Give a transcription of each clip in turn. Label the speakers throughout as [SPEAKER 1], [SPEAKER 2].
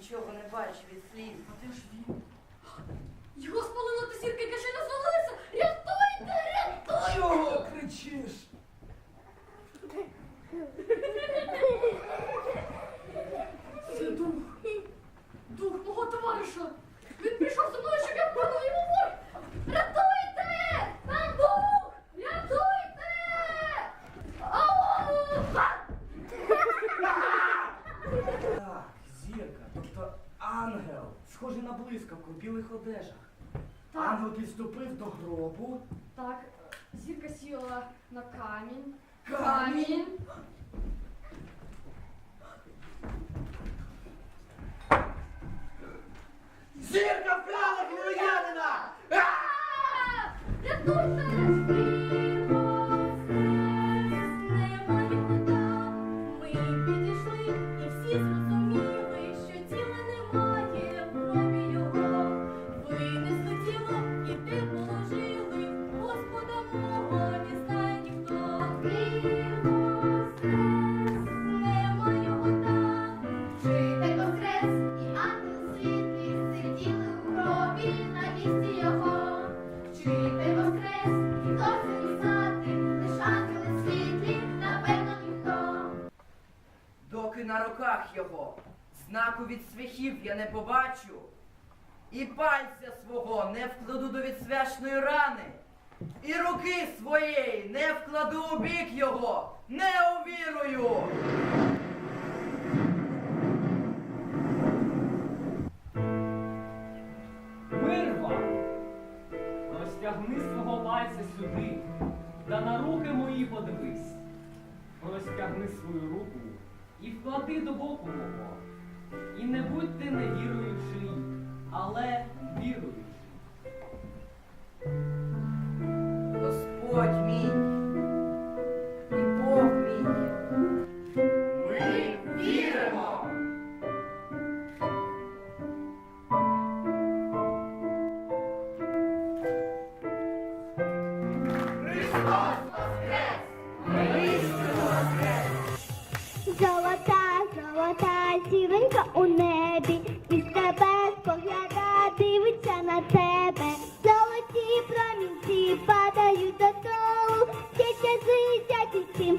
[SPEAKER 1] нічого не бачу від слів.
[SPEAKER 2] А де ж він?
[SPEAKER 3] гробу.
[SPEAKER 2] Так, зірка сіла на камінь.
[SPEAKER 3] Камінь. Зірка вкрала
[SPEAKER 2] а! Я Рятуйся! його,
[SPEAKER 1] знаку від свяхів я не побачу, і пальця свого не вкладу до відсвяшної рани, і руки своєї не вкладу у бік його, не увірую.
[SPEAKER 4] Вирва, розтягни свого пальця сюди, та на руки мої подивись, розтягни свою руку і вклади до боку мого. І не будь ти невіруючий, але віруючий.
[SPEAKER 1] Господь мій і Бог мій.
[SPEAKER 3] Ми віримо. Христос!
[SPEAKER 5] тобою до того, ще зитять усім.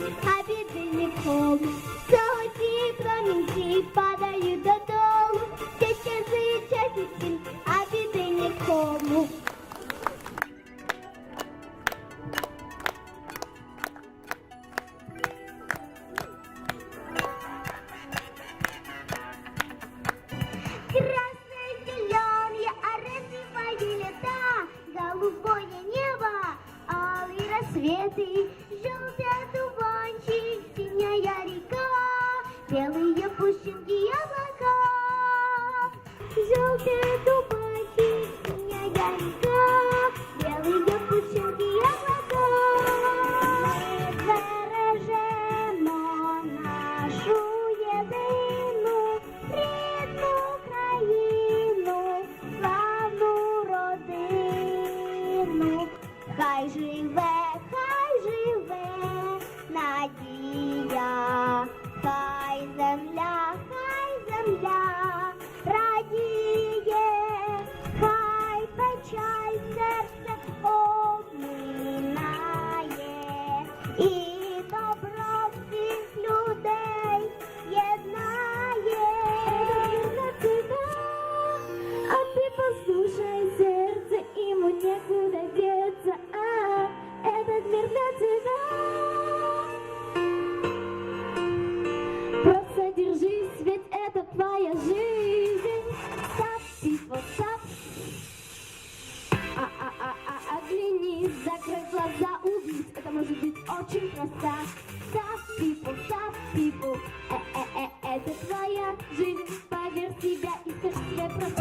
[SPEAKER 5] Це може бути очень краса. Став піпл, став піпл. Е-е-е, это е, е, твоя жизнь. Поверь себя и скажи себе просто.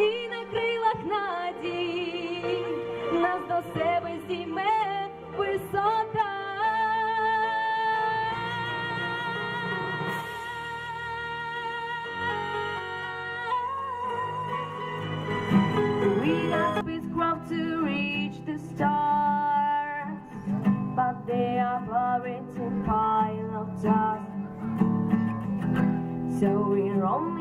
[SPEAKER 5] на
[SPEAKER 6] крилах надій нас до себе зійме висота. We got spacecraft to reach the stars, but they are buried in pile of dust. So we're on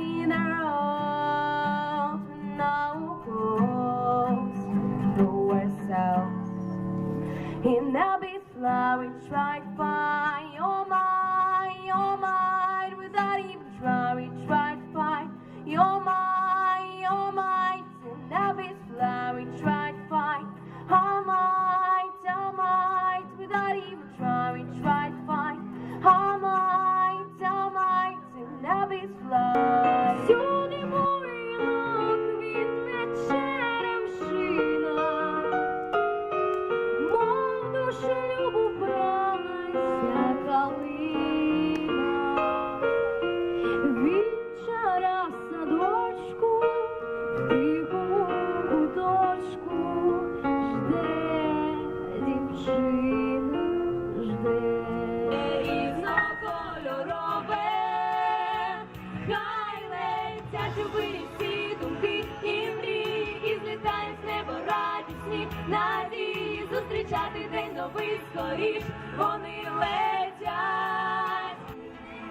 [SPEAKER 6] доріг вони летять,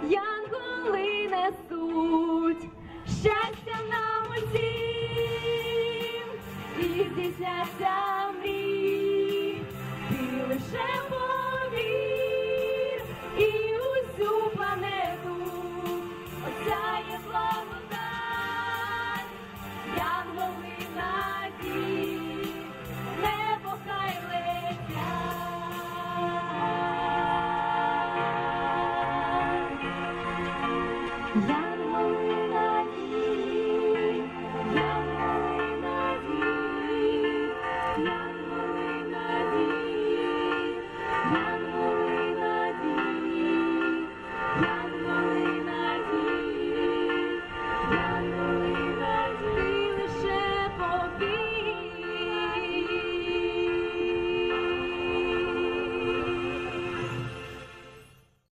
[SPEAKER 6] янголи несуть, щастя нам усім, і здійсняться мрій, і лише.